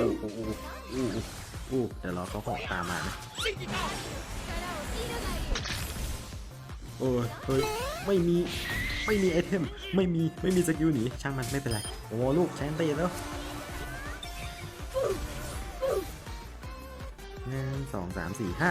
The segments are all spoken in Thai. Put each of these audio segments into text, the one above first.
อู้อู้อู้อู้เดี๋ยวรอเขาหอกตามมานะโอ้ยเฮ้ยไม่มีไม่มีไอเทมไม่มีไม่มีสกิลหนีช่างมันไม่เป็นไรโอ้ลูกใช้อันตีแล้วหนึ่งสองสามสี่ห้า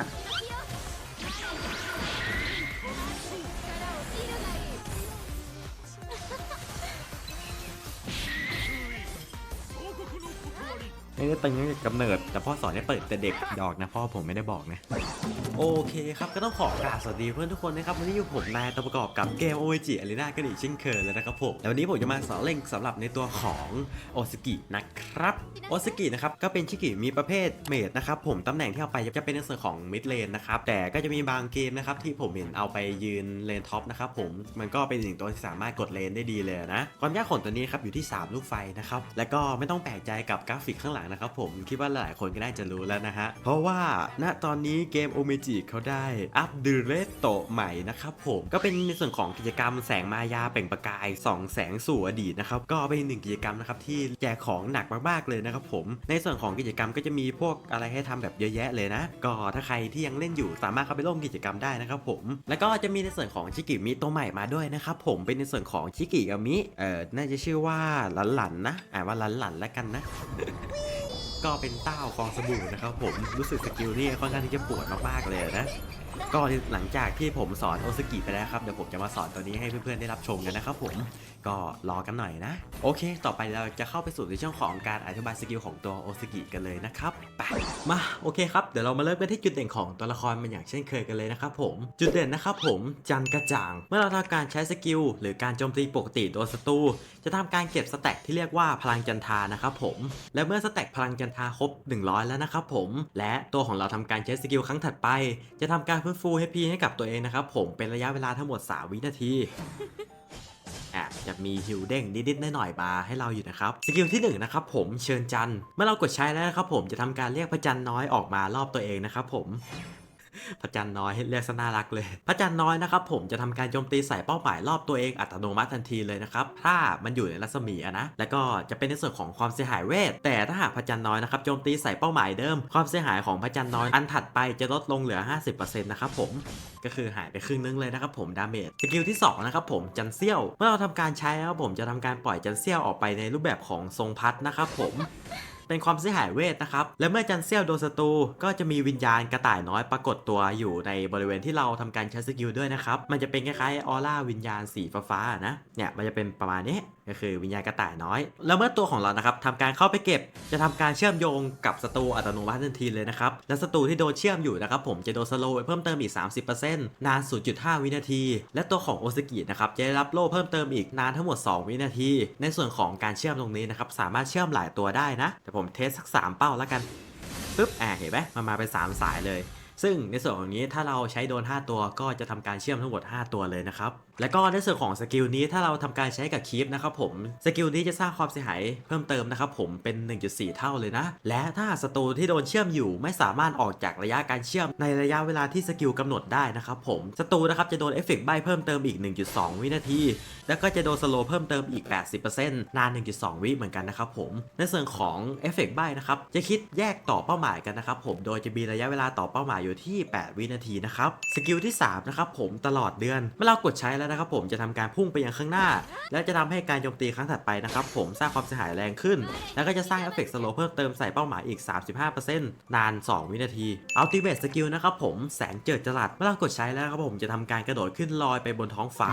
ไม่ได้ตึงตั้งแต่กำเนิด แต่พ่อสอนให้เปิดแต่เด็กหยอกนะพ่อผมไม่ได้บอกนะ โอเคครับก็ต้องขอกราบสวัสดีเพื่อนทุกคนนะครับวันนี้อยู่ผมนายตัวประกอบกับเกม OG Arena กันอีกเช่นเคยเลยนะครับผมแล้ววันนี้ผมจะมาสอนเล่นสำหรับในตัวของโอสกินะครับโอสกินะครับก็เป็นชิกิมีประเภทเมดนะครับผมตำแหน่งที่เอาไปจะเป็นในส่วนของมิดเลนนะครับแต่ก็จะมีบางเกมนะครับที่ผมเห็นเอาไปยืนเลนท็อปนะครับผมมันก็เป็นหนึ่งตัวที่สามารถกดเลนได้ดีเลยนะความยากของตัวนี้ครับอยู่ที่ 3 ลูกไฟนะครับแล้วก็ไม่ต้องแปลกใจกับกราฟิกข้างหลังนะครับผมคิดว่าหลายคนก็น่าจะรู้แล้วนะฮะ เพราะว่าณตอนนี้เกมโอเมจิเขาได้อัปเดตเรตโตใหม่นะครับผมก็เป็นในส่วนของกิจกรรมแสงมายาเปล่งประกายส่องแสงสู่อดีตนะครับก็เป็นหนึ่งกิจกรรมนะครับที่แจกของหนักมากๆเลยนะครับผมในส่วนของกิจกรรมก็จะมีพวกอะไรให้ทำแบบเยอะแยะเลยนะ ก็ถ้าใครที่ยังเล่นอยู่สามารถเข้าไปร่วมกิจกรรมได้นะครับผมแล้วก็จะมีในส่วนของชิกิมิตัวใหม่มาด้วยนะครับผมเป็นในส่วนของชิกิกามิเอ่อน่าจะชื่อว่าหลันหลันนะอ่านว่าหลันหลันแล้วกันนะ ก็เป็นเต้าฟองสบู่นะครับผมรู้สึกสกิลนี่ค่อนข้างที่จะปวดมากๆเลยนะ ก็หลังจากที่ผมสอนโอซากิไปแล้วครับเดี๋ยวผมจะมาสอนตัวนี้ให้เพื่อนๆได้รับชมกันนะครับผมก็รอกันหน่อยนะ โอเค ต่อไปเราจะเข้าไปสู่ในช่วงของการอธิบายสกิลของตัวโอซากิกันเลยนะครับไปมาโอเคครับเดี๋ยวเรามาเริ่มกันที่จุดเด่นของตัวละครมันอย่างเช่นเคยกันเลยนะครับผมจุดเด่นนะครับผมจันกระจ่าง เมื่อเราทำการใช้สกิลหรือการโจมตีปกติโดนศัตรูจะทำการเก็บสแต็กที่เรียกว่าพลังจันทานะครับผมและเมื่อสแต็กพลังจันทาครบ 100 แล้วนะครับผมและตัวของเราทำการใช้สกิลครั้งถัดไป จะทำการฟื้นฟู HP ให้กับตัวเองนะครับผมเป็นระยะเวลาทั้งหมด 3 วินาทีอะจะมีฮิวเด้งนิดๆหน่อยๆมาให้เราอยู่นะครับสกิลที่1นะครับผมเชิญจันทร์เมื่อเรากดใช้แล้วนะครับผมจะทำการเรียกพระจันทร์น้อยออกมารอบตัวเองนะครับผม พระจันทร์น้อยเรียกซะน่ารักเลย พระจันทร์น้อยนะครับผมจะทำการโจมตีใส่เป้าหมายรอบตัวเองอัตโนมัติทันทีเลยนะครับถ้ามันอยู่ในรัศมีอะนะแล้วก็จะเป็นในส่วนของความเสียหายเวท แต่ถ้าหากพระจันทร์น้อยนะครับโจมตีใส่เป้าหมายเดิม ความเสียหายของพระจันทร์น้อยอันถัดไปจะลดลงเหลือ 50%นะครับผมก็คือหายไปครึ่งนึงเลยนะครับผมดาเมจสกิลที่2นะครับผมจันเซี่ยว เมื่อเราทำการใช้นะครับผมจะทำการปล่อยจันเซี่ยวออกไปในรูปแบบของทรงพัดนะครับผม เป็นความเสียหายเวทนะครับ และเมื่อจันเซียวโดนศัตรูก็จะมีวิญญาณกระต่ายน้อยปรากฏตัวอยู่ในบริเวณที่เราทำการใช้สกิลด้วยนะครับ มันจะเป็นคล้ายๆออร่าวิญญาณสีฟ้าๆนะ เนี่ยมันจะเป็นประมาณนี้ก็คือวิญญาณกระต่ายน้อย แล้วเมื่อตัวของเรานะครับทำการเข้าไปเก็บ จะทำการเชื่อมโยงกับศัตรูอัตโนมัติทันทีเลยนะครับ และศัตรูที่โดนเชื่อมอยู่นะครับผมจะโดนสโลว์เพิ่มเติมอีก 30%นาน 0.5 วินาที และตัวของโอซกินะครับจะได้รับโล่เพิ่มเติมอีกนานทั้งหมด 2 วินาที ในส่วนของการเชื่อมตรงนี้นะครับสามารถเชื่อมหลายตัวได้นะผมเทสสัก 3 เป้าแล้วกันปึ๊บอ่าเห็นไหมมันมาเป็น 3 สายเลย ซึ่งในส่วนของนี้ถ้าเราใช้โดน 5 ตัวก็จะทำการเชื่อมทั้งหมด 5 ตัวเลยนะครับแล้วก็ในส่วนของสกิลนี้ถ้าเราทำการใช้กับคีฟนะครับผมสกิลนี้จะสร้างความเสียหายเพิ่มเติมนะครับผมเป็น 1.4 เท่าเลยนะ และถ้าศัตรูที่โดนเชื่อมอยู่ไม่สามารถออกจากระยะการเชื่อมในระยะเวลาที่สกิลกำหนดได้นะครับผมศัตรูนะครับจะโดนเอฟเฟกต์ใบเพิ่มเติมอีก 1.2 วินาที แล้วก็จะโดนสโลว์เพิ่มเติมอีก 80%นาน 1.2 วิเหมือนกันนะครับผมในส่วนของเอฟเฟกต์ใบนะครับจะคิดแยกต่อเป้าหมายกันนะครับผมโดยจะมีระยะเวลาต่อเป้าหมายอยู่ที่ 8 วินาทีนะครับสกิลที่3นะครับผมตลอดเดือนเมื่อเรากดใช้แล้วนะครับผมจะทำการพุ่งไปยังข้างหน้า และจะทำให้การโจมตีครั้งถัดไปนะครับผมสร้างความเสียหายแรงขึ้น แล้วก็จะสร้างเอฟเฟกต์สโลว์เพิ่มเติมใส่เป้าหมายอีก 35%นาน 2 วินาทีอัลติเมทสกิลนะครับผมแสงเจิดจรัสเมื่อเรากดใช้แล้วครับผมจะทำการกระโดดขึ้นลอยไปบนท้องฟ้า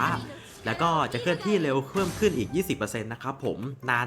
แล้วก็จะเคลื่อนที่เร็วเพิ่มขึ้นอีก 20%นะครับผม นาน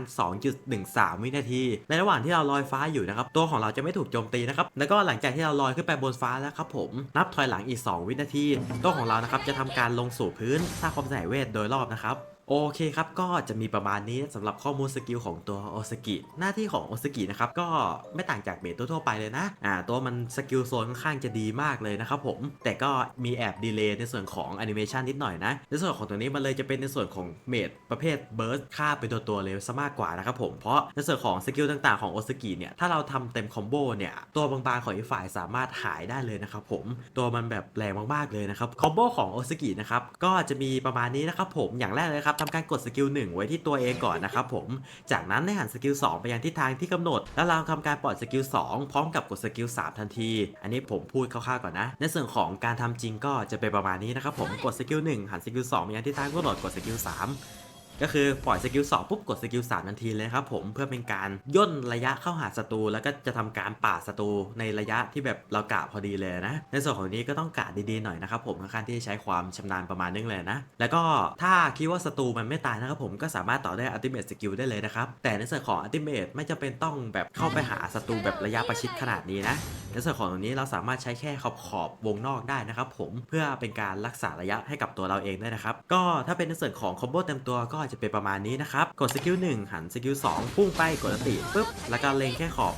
2.13 วินาที ในระหว่างที่เราลอยฟ้าอยู่นะครับ ตัวของเราจะไม่ถูกโจมตีนะครับ แล้วก็หลังจากที่เราลอยขึ้นไปบนฟ้าแล้วครับผม นับถอยหลังอีก 2 วินาที ตัวของเรานะครับจะทำการลงสู่พื้นสร้างความเสียหายเวทโดยรอบนะครับ โอเคครับ ก็จะมีประมาณนี้สำหรับข้อมูลสกิลของตัวโอซากิ หน้าที่ของโอซากินะครับ ก็ไม่ต่างจากเบสทั่วไปเลยนะ อ่า ตัวมันสกิลโซนค่อนข้างจะดีมากเลยนะครับผม แต่ก็มีแอบดีเลย์ในส่วนของแอนิเมชันนิดหน่อยนะ ในส่วนของตัวนี้มันเลยจะเป็นในส่วนของเมดประเภทเบิร์สฆ่าเป็นตัวตัวๆเลยซะมากกว่านะครับผม เพราะในส่วนของสกิลต่างๆของโอซากิเนี่ย ถ้าเราทำเต็มคอมโบเนี่ย ตัวบางๆของอีกฝ่ายสามารถหายได้เลยนะครับผม ตัวมันแบบแรงมากๆเลยนะครับ คอมโบของโอซากินะครับ ก็จะมีประมาณนี้นะครับผม อย่างแรกเลยครับนะครับทำการกดสกิล1ไว้ที่ตัวเองก่อนนะครับผม จากนั้นให้หันสกิล2ไปยังทิศทางที่กำหนด แล้วเราทำการปล่อยสกิล2พร้อมกับกดสกิล3ทันที อันนี้ผมพูดคร่าวๆก่อนนะ ในส่วนของการทำจริงก็จะเป็นประมาณนี้นะครับผม กดสกิล1หันสกิล2ไปยังทิศทางกำหนด กดสกิล3 ก็คือปล่อยสกิล2ปุ๊บกดสกิล3ทันทีเลยครับผมเพื่อเป็นการย่นระยะเข้าหาศัตรูแล้วก็จะทำการปาดศัตรูในระยะที่แบบเรากะพอดีเลยนะ ในส่วนของนี้ก็ต้องกะดีๆหน่อยนะครับผมค่อนข้างที่จะใช้ความชำนาญประมาณนึงเลยนะ แล้วก็ถ้าคิดว่าศัตรูมันไม่ตายนะครับผมก็สามารถต่อได้อัติเม e สกิลได้เลยนะครับ แต่ในส่วนของอัติเม e ไม่จำเป็นต้องแบบเข้าไปหาศัตรูแบบระยะประชิดขนาดนี้นะในส่วนของตรงนี้เราสามารถใช้แค่ขอบขอบวงนอกได้นะครับผมเพื่อเป็นการรักษาระยะให้กับตัวเราเองได้นะครับก็ถ้าเป็นในส่วนของคอมโบเต็มตัวก็จะจะเป็นประมาณนี้นะครับ กดสกิล1หันสกิล2พุ่งไปกดอติปุ๊บแล้วก็เล็งแค่ขอบ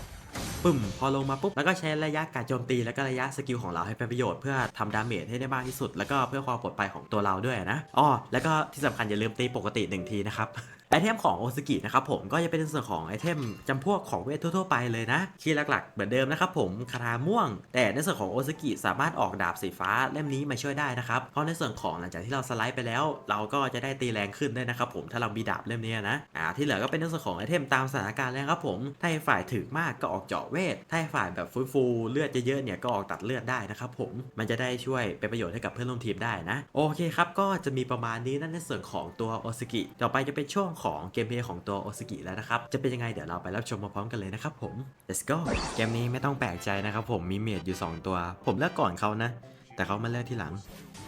ปึ่มพอลงมาปุ๊บ แล้วก็ใช้ระยะการโจมตีแล้วก็ระยะสกิลของเราให้เป็นประโยชน์เพื่อทำดาเมจให้ได้มากที่สุด แล้วก็เพื่อความปลอดภัยของตัวเราด้วยนะอ๋อแล้วก็ที่สำคัญอย่าลืมตีปกติหนึ่งทีนะครับ ไอเทมของโอซากินะครับผมก็จะเป็นส่วนของไอเทมจำพวกของเวททั่วๆไปเลยนะคีย์หลักๆ เหมือนเดิมนะครับผมคาถาม่วง แต่ในส่วนของโอซากิสามารถออกดาบสีฟ้าเล่มนี้มาช่วยได้นะครับเพราะในส่วนของหลังจากที่เราสไลด์ไปแล้ว เราก็จะได้ตีแรงขึ้นด้วยนะครับผมถ้าเรามีดาบเล่มนี้นะอ่าที่เหลือก็เป็นในส่วนของไอเทมตามสถานการณ์เลยครับผมถ้าให้ฝ่ายถึกมากก็ออกเจาะเวทถ้าให้ฝ่ายแบบฟื้นฟูเลือดเยอะๆเนี่ยก็ออกตัดเลือดได้นะครับผมมันจะได้ช่วยเป็นประโยชน์ให้กับเพื่อนร่วมทีมได้นะโอเคครับก็จะมีประมาณนี้นั่นในส่วนของตัวโอซากิต่อไปจะเป็นช่วงของเกมเพลย์ของตัวโอซากิแล้วนะครับ จะเป็นยังไงเดี๋ยวเราไปรับชมมาพร้อมกันเลยนะครับผม let's go เกมนี้ไม่ต้องแปลกใจนะครับผมมีเมดอยู่ 2 ตัว ผมเลือกก่อนเขานะ แต่เขามาเลือกที่หลัง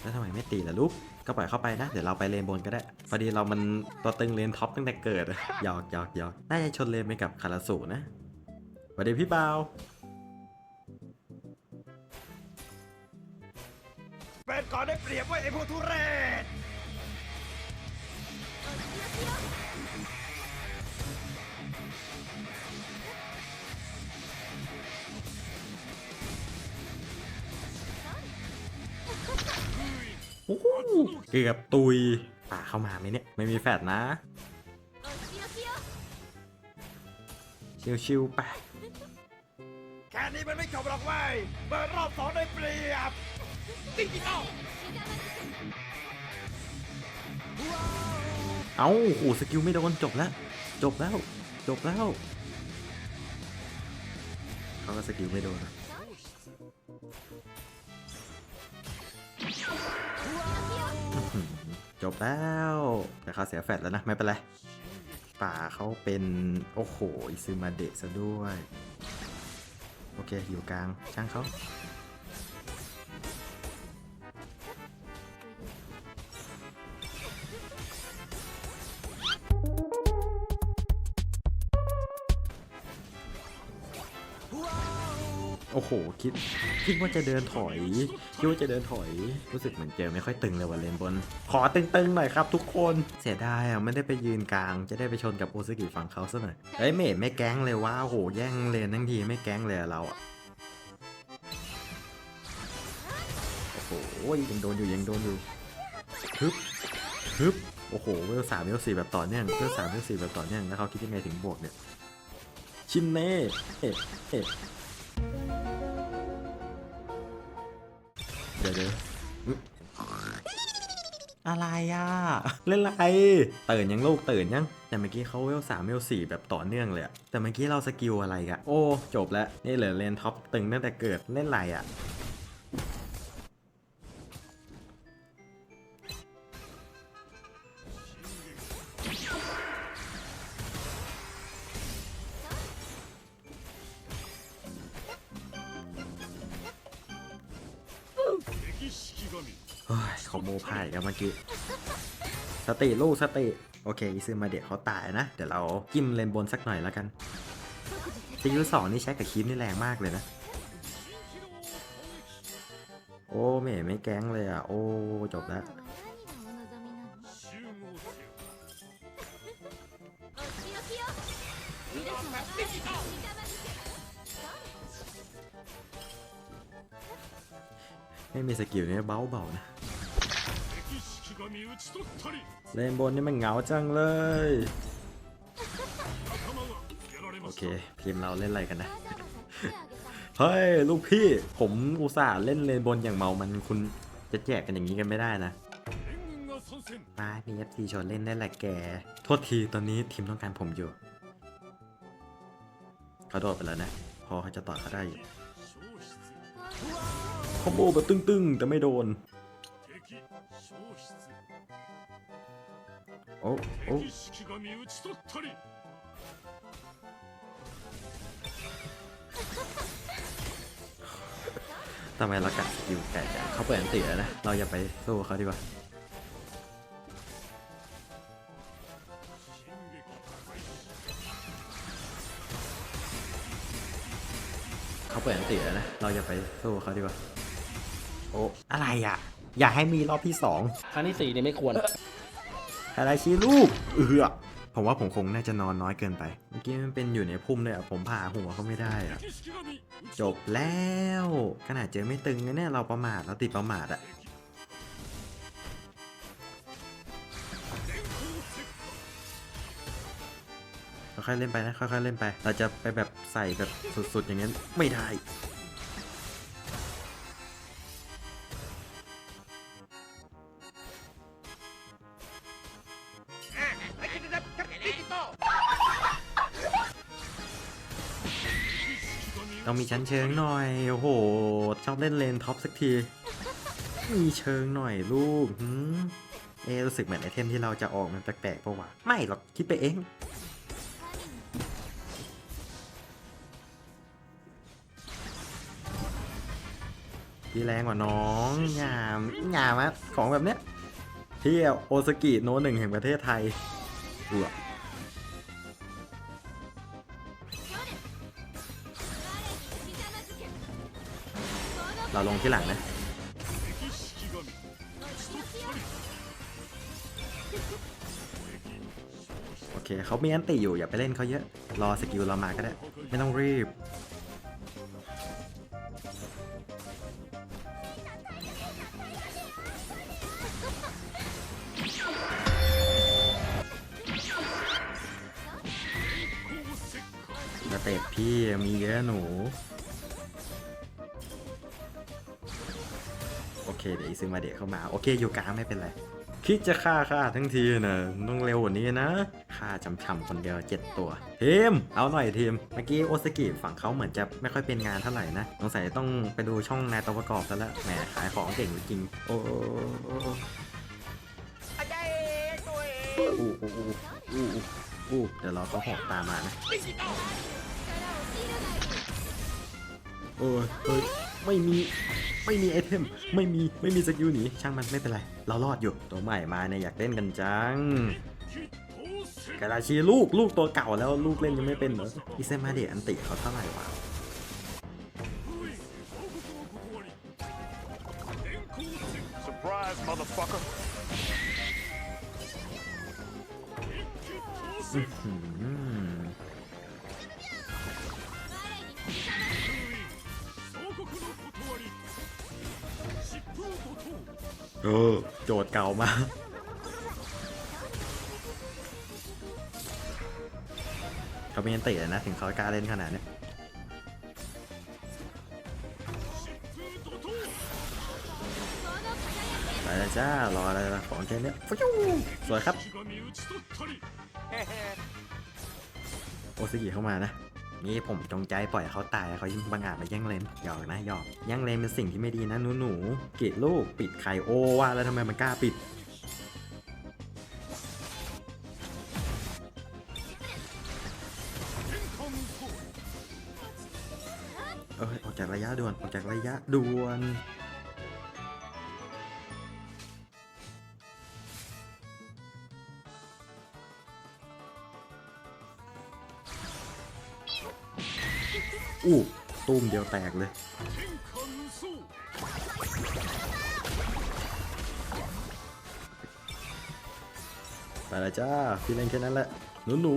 แล้วทำไมไม่ตีล่ะลูกก็ปล่อยเข้าไปนะ เดี๋ยวเราไปเลนบนก็ได้พอดีเรามันตัวตึงเลนท็อปตั้งแต่เกิดหยอกหยอกหยอกน่าจะชนเลนไปกับคาราสูนะสวัสดีพี่บาวเป็นก่อนได้เปรียบไว้ไอ้พวกทุเรศ เกือบตุยป่าเข้ามาไหมเนี่ย ไม่มีแฟดนะ ชิวๆไปแค่นี้มันไม่จบหรอกเว้ยเปิดรอบสองได้เปรียบดิจิตอลเอ้าโอ้สกิลไม่โดนจบแล้ว จบแล้ว จบแล้วเขาก็สกิลไม่โดน จบแล้วแต่เขาเสียแฟดแล้วนะ ไม่เป็นไร ป่าเขาเป็น โอ้โหอิซึมาเดะซะด้วย โอเค อยู่กลาง ช่างเขา โอ้โห คิดคิดว่าจะเดินถอยคิดว่าจะเดินถอย รู้สึกเหมือนเจอไม่ค่อยตึงเลยวันเลนบน ขอตึงๆหน่อยครับทุกคน เสียดายอะไม่ได้ไปยืนกลาง จะได้ไปชนกับโอซากิฝั่งเขาซะหน่อยเฮ้ยเมดไม่แก๊งเลยว่าโอ้โหแย่งเลนทั้งทีไม่แก๊งเลยอะเราอะโอ้โหยังโดนอยู่ยังโดนอยู่ฮึบฮึบโอ้โหเวลสามเวลสี่แบบต่อเนื่องเวลสามเวลสี่แบบต่อเนื่องแล้วเขาคิดยังไงถึงบวกเนี่ยชินเน่เอ๊ะเอ๊ะ ดี๋ยวเดี๋ยวอุ๊ยอะไรอะ เล่นอะไรตื่นยังลูกตื่นยัง แต่เมื่อกี้เขาเวลสามเวลสี่แบบต่อเนื่องเลยอะแต่เมื่อกี้เราสกิลอะไรอะโอ้ จบแล้ว นี่เหลือเลนท็อปตึงตั้งแต่เกิดเล่นอะไรอะ พายกันเมื่อกี้สติลูกสติ โอเคอีซึมาเดะเขาตายนะ เดี๋ยวเราจิ้มเลนบนสักหน่อยแล้วกันซียูสองนี่ใช้กับคีมนี่แรงมากเลยนะ โอ้เมย์ไม่แก๊งเลยอะ โอ้ จบแล้วไม่มีสกิลนี่เบาเบาๆนะ เลนบนนี่มันเหงาจังเลย โอเคทีมเราเล่นอะไรกันนะ เฮ้ย ลูกพี่ ผมอุตส่าห์เล่นเลนบนอย่างเมา มันคุณจะแจกกันอย่างนี้กันไม่ได้นะมามีเอฟซีชวนเล่นได้แหละแก โทษทีตอนนี้ทีมต้องการผมอยู่เขาโดดไปแล้วนะ พอเขาจะต่อเขาได้คอมโบแบบตึ้งๆ แต่ไม่โดน おおทำไมเรากัดอยู่แต่เขาเปลี่ยนติแล้วนะ เราอย่าไปสู้เขาดีกว่าเขาเปิดอันติแล้วนะ เราอย่าไปสู้เขาดีกว่า โอ้อะไรอะ อย่าให้มีรอบที่สองครั้งที่สี่เนี่ยไม่ควร อะไรชี้ลูกเอือผมว่าผมคงน่าจะนอนน้อยเกินไป เมื่อกี้มันเป็นอยู่ในพุ่มเลยอะ ผมผ่าหัวเขาไม่ได้อะ จบแล้ว ขนาดเจอไม่ตึงนะเนี่ยเราประมาทเราติดประมาทอะ ค่อยเล่นไปนะ ค่อยๆเล่นไป เราจะไปแบบใส่แบบสุดๆอย่างนี้นไม่ได้ ต้องมีชั้นเชิงหน่อย โอ้โห ชอบเล่นเลนท็อปสักที มีเชิงหน่อยลูกหืมเอรู้สึกเหมือนไอเทมที่เราจะออกมันแปลกๆปะวะ ไม่หรอก คิดไปเองพี่แรงกว่าน้องงามงามอะของแบบเนี้ยที่โอซากิโนหนึ่งแห่งประเทศไทยอือ ราลงที่หลังนะโอเคเขามีอันติอยู่อย่าไปเล่นเขาเยอะ รอสกิลเรามาก็ได้ ไม่ต้องรีบ สเต็พี่มีเยอะหนู เคเดี๋ยวอีซึมาเดะเข้ามาโอเคอยู่กลางไม่เป็นไรคิดจะฆ่าฆ่าทั้งทีนะต้องเร็วกว่านี้นะฆ่าจำช่ำคนเดียวเจ็ดตัวทีมเอาหน่อยทีมเมื่อกี้โอซากิฝั่งเขาเหมือนจะไม่ค่อยเป็นงานเท่าไหร่นะสงสัยต้องไปดูช่องนายตัวประกอบซะแล้วแหมขายของเก่งจริงโอ้อู้อู้อู้อู้อู้เดี๋ยวเราก็หอกตามมานะดิจิตอลโอ้ยเอ้ยไม่มี ไม่มีไอเทม ไม่มี ไม่มีสกิลหนี ช่างมันไม่เป็นไร เรารอดอยู่ ตัวใหม่มาเนี่ยอยากเล่นกันจังคิดโตเซ็งกาลาชีลูกลูกตัวเก่าแล้วลูกเล่นยังไม่เป็นเหรออิเซมาเดะอันติเขาเท่าไหร่วะ Surprise, motherfucker. อื้ อหือเออโจทย์เก่ามาเขาเป็นอันติเลยนะ ถึงเขากล้าเล่นขนาดเนี้ยไปแล้วจ้า รออะไรล่ะของแค่เนี้ยฟิวสวยครับ โอซิกิเข้ามานะ นี่ผมจงใจปล่อยเขาตายเขายิ่งบังอาจมาแย่งเลนหยอกนะหยอกแย่งเลนเป็นสิ่งที่ไม่ดีนะหนูหนูกีดลูกปิดไข่โอว่าแล้วทำไมมันกล้าปิดเออออกจากระยะด่วนออกจากระยะด่วน อู้ตุ้มเดียวแตกเลยไปละจ้าพี่เล่นแค่นั้นแหละ หนูหนู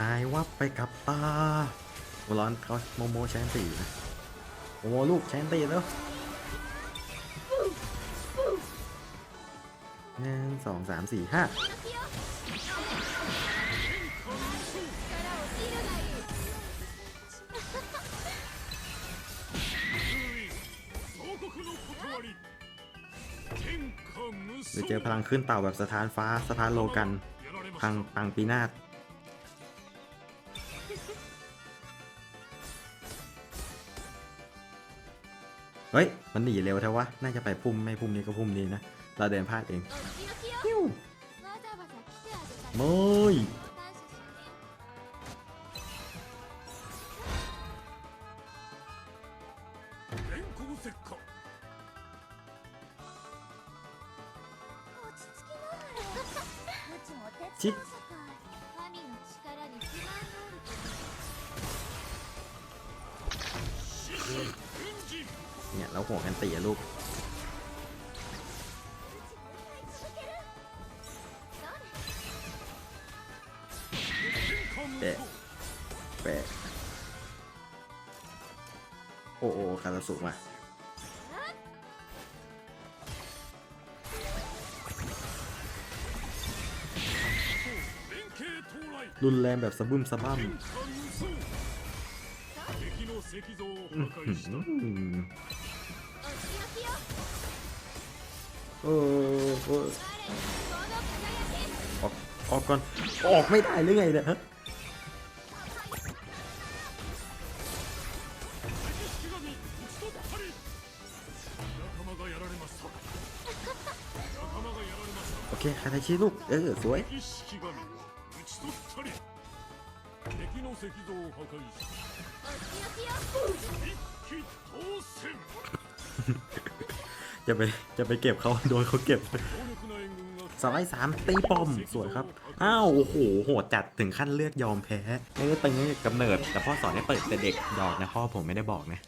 หายวับไปกับตาร้อนเขาโมโมแชนตีนะโมโมลูกแชนตีแล้ว หนึ่งสองสามสี่ห้าเดี๋ยวเจอพลังขึ้นเต่าแบบสถานฟ้าสถานโลกัน พังปังปีนาศเฮ้ย มันหนีเร็วแท้วะ น่าจะไปพุ่ม ไม่พุ่มนี้ก็พุ่มนี้นะ เราเดินพลาดเองฮิวมยเนี่ยเราห่วงกันตีอะลูการาสุมารุนแรงแบบสะบึมสะบั้มออกออกก่อน ออกไม่ได้หรือไงเนี่ย โอเคคาทาชิลูก เออ สวย จะไปจะไปเก็บเขาโดยเขาเก็บสไลด์สามตีปอม สวยครับ อ้าว โอ้โห โหดจัดถึงขั้นเลือดยอมแพ้ไม่ได้ตึงนี่กำเนิด แต่พ่อสอนให้เปิดแต่เด็กดอกนะพ่อผมไม่ได้บอกนะ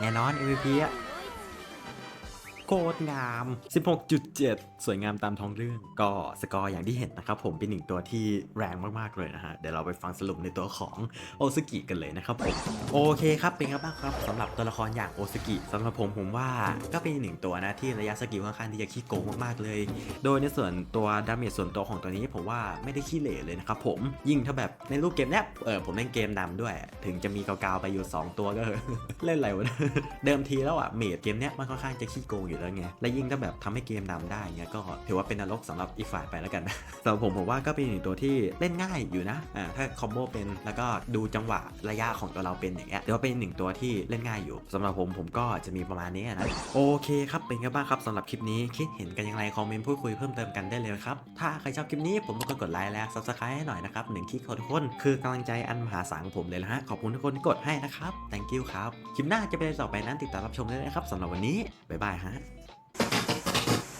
แน่นอน MVP อะ คตรงาม 16.7 สวยงามตามท้องเรื่อง ก็สกอร์อย่างที่เห็นนะครับผมเป็นหนึ่งตัวที่แรงมากๆเลยนะฮะ เดี๋ยวเราไปฟังสรุปในตัวของโอซกิกันเลยนะครับผม โอเคครับเป็นไงบ้างครับสำหรับตัวละครอย่างโอซกิสำหรับผมผมว่าก็เป็นหนึ่งตัวนะที่ระยะสกิลค่อนข้างที่จะขี้โกงมากๆเลย โดยในส่วนตัวดาเมจส่วนตัวของตัวนี้ผมว่าไม่ได้ขี้เหร่เลยนะครับผมยิ่งถ้าแบบในรูปเกมเนี้ยเออผมเล่นเกมดำด้วย ถึงจะมีกาวๆไปอยู่ 2 ตัวก็เล่นอะไรวะเดิมทีแล้วอะเมจเกมเนี้ยมันค่อนข้างจะขี้โกงอยู่แล้วไง และยิ่งถ้าแบบทำให้เกมดำได้เงี้ยก็ถือว่าเป็นนรกสำหรับอีกฝ่ายไปแล้วกันสำหรับผมผมว่าก็เป็นหนึ่งตัวที่เล่นง่ายอยู่นะอ่าถ้าคอมโบเป็นแล้วก็ดูจังหวะระยะของตัวเราเป็นอย่างเงี้ยถือว่าเป็นหนึ่งตัวที่เล่นง่ายอยู่สำหรับผมผมก็จะมีประมาณนี้นะโอเคครับเป็นไงบ้างครับสำหรับคลิปนี้คิดเห็นกันยังไงคอมเมนต์พูดคุยเพิ่มเติมกันได้เลยครับถ้าใครชอบคลิปนี้ผมก็กดไลค์และ subscribe ให้หน่อยนะครับหนึ่งคลิกของทุกคนคือกำลังใจอันมหาศาลของผมเลยนะฮะขอบคุณทุกคนที่กดให้นะครับ thank you ครับคลิปหน้าจะเป็นต่อไปนั้นติดตามรับชมได้เลยนะครับสำหรับวันนี้บ๊ายบายฮะ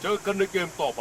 เจอกันในเกมต่อไป